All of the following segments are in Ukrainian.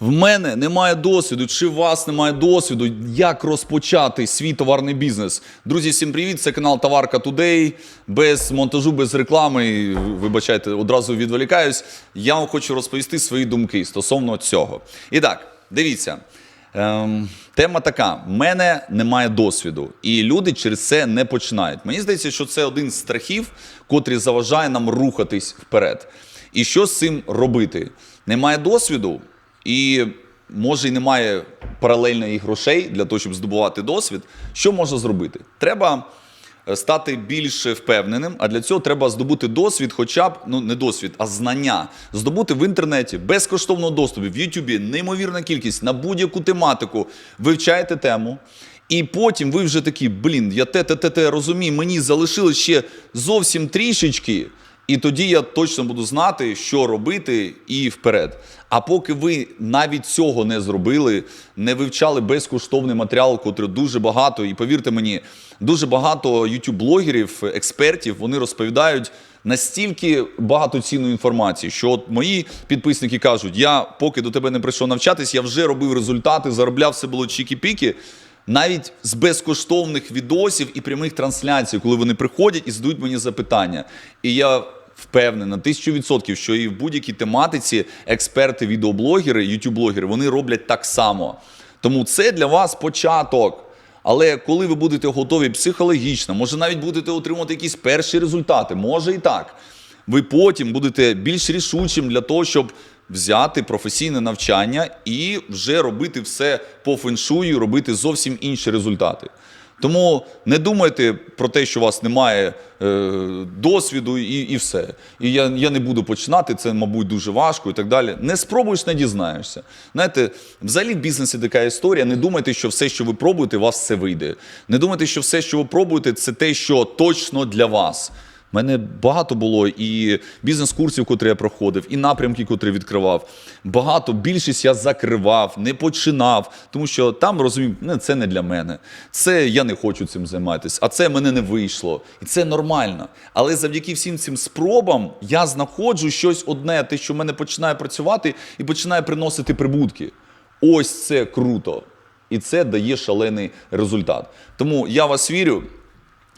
В мене немає досвіду, чи у вас немає досвіду, як розпочати свій товарний бізнес. Друзі, всім привіт! Це канал Товарка Today. Без монтажу, без реклами. Вибачайте, одразу відволікаюсь. Я вам хочу розповісти свої думки стосовно цього. І так, дивіться. Ем, тема така: в мене немає досвіду, і люди через це не починають. Мені здається, що це один з страхів, котрий заважає нам рухатись вперед. І що з цим робити? Немає досвіду, і може й немає паралельно і грошей для того, щоб здобувати досвід. Що можна зробити? Треба е, стати більш впевненим, а для цього треба здобути досвід, хоча б ну не досвід, а знання. Здобути в інтернеті безкоштовного доступу в Ютубі неймовірна кількість на будь-яку тематику. Вивчаєте тему. І потім ви вже такі, блін, я те, те, те, те розумію, мені залишилось ще зовсім трішечки. І тоді я точно буду знати, що робити, і вперед. А поки ви навіть цього не зробили, не вивчали безкоштовний матеріал, котрий дуже багато, і повірте мені, дуже багато YouTube-блогерів, експертів, вони розповідають настільки багато цінної інформації, що от мої підписники кажуть: я поки до тебе не прийшов навчатись, я вже робив результати, заробляв все було чікі-піки. Навіть з безкоштовних відосів і прямих трансляцій, коли вони приходять і задають мені запитання. І я впевнений на тисячу відсотків, що і в будь-якій тематиці експерти, відеоблогери, ютуб-блогери, вони роблять так само. Тому це для вас початок. Але коли ви будете готові психологічно, може навіть будете отримувати якісь перші результати, може і так. Ви потім будете більш рішучим для того, щоб взяти професійне навчання і вже робити все по феншую, робити зовсім інші результати. Тому не думайте про те, що у вас немає е, досвіду, і, і все. І я, я не буду починати, це, мабуть, дуже важко і так далі. Не спробуєш, не дізнаєшся. Знаєте, взагалі в бізнесі така історія. Не думайте, що все, що ви пробуєте, у вас все вийде. Не думайте, що все, що ви пробуєте, це те, що точно для вас. У мене багато було і бізнес-курсів, котрі я проходив, і напрямки, котрі відкривав. Багато, більшість я закривав, не починав, тому що там розумів, не, це не для мене. Це я не хочу цим займатися, а це мене не вийшло. І це нормально. Але завдяки всім цим спробам я знаходжу щось одне, те, що в мене починає працювати і починає приносити прибутки. Ось це круто. І це дає шалений результат. Тому я вас вірю.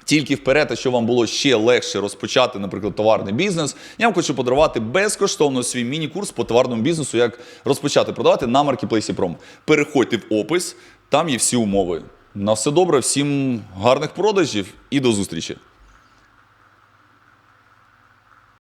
Тільки вперед, а щоб вам було ще легше розпочати, наприклад, товарний бізнес, я вам хочу подарувати безкоштовно свій міні-курс по товарному бізнесу, як розпочати продавати на маркетплейсі Пром. Переходьте в опис, там є всі умови. На все добре, всім гарних продажів і до зустрічі!